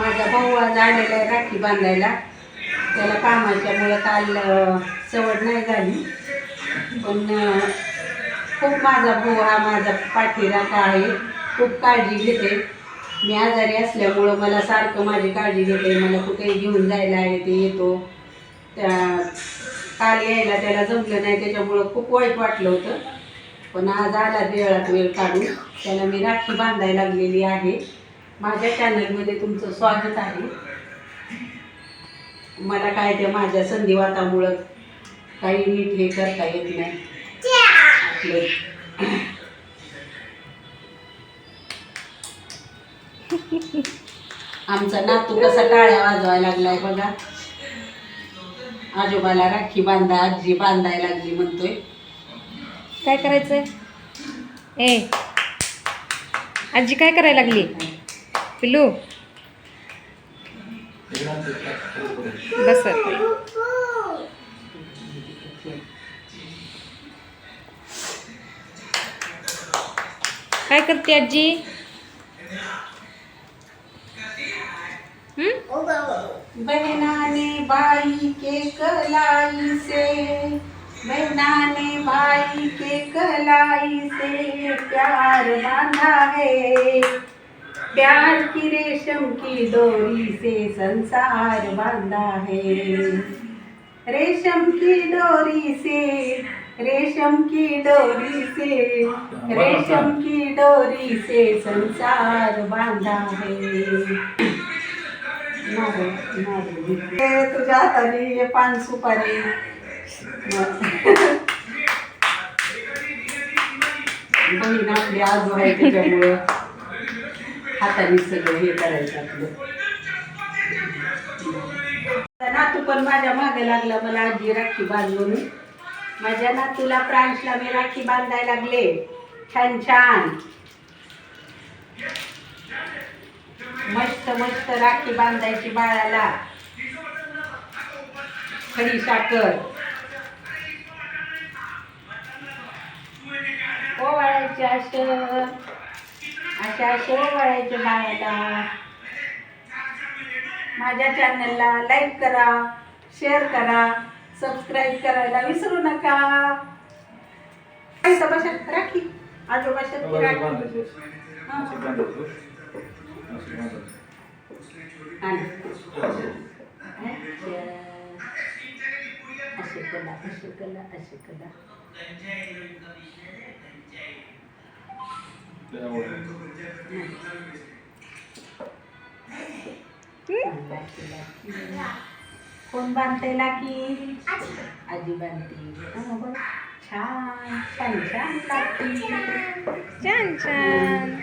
माझा भाऊ आज आलेला आहे राखी बांधायला. त्याला कामाच्यामुळं काल सवड नाही झाली. पण खूप माझा भाऊ हा माझा पाठीराखा आहे. खूप काळजी घेते. मी आजारी असल्यामुळं मला सारखं माझी काळजी घेते. मला कुठेही घेऊन जायला आहे ते येतो. त्या काल यायला त्याला जमलं नाही त्याच्यामुळं खूप वाईट वाटलं होतं. पण आज आला वेळात वेळ काढून. त्याला मी राखी बांधायला लागलेली आहे. माझ्या चॅनलमध्ये तुमचं स्वागत आहे. मला काय ते माझ्या संधिवातामुळं काही नीट हे करता येत नाही. आपलं आमचा नातू कसा टाळ्या वाजवायला लागलाय बघा. आजोबाला राखी बांधा आजी बांधायला लागली म्हणतोय. काय करायचंय? ए आजी काय करायला लागली? पिल्लू। बस काय करते आजी हम्म? बहना ने भाई के कलाई से बहना ने भाई के कलाई से, प्यार बांधा है। प्यार की रेशम की डोरी से संसार बांधा है। रेशम की डोरी से रेशम की डोरी से रेशम की डोरी से संसार बांधा है। तुझ्या हाताने हे पान सुपारी। बहीण आपली आजू आहे त्याच्यामुळं हाताने सगळं हे करायचं आपलं. नातू पण माझ्या मागे लागला मला आजी राखी बांधून. माझ्या नातूला प्रांशला मी राखी बांधायला लागले. छान छान. मस्त मस्त राखी बांधायची बाळाला. खडी साखर. ओवाळायचे असं अशा असे ओवाळायचे माझ्या चॅनलला लाईक करा शेअर करा सबस्क्राईब करायला विसरू नका. आजोबा बशा राखी. आजोबा शक्ती राखी. असे कला असे कला असे कला कोण बांधते लाकी आजी बांधते हा, बघ. छान छान छान लागते छान छान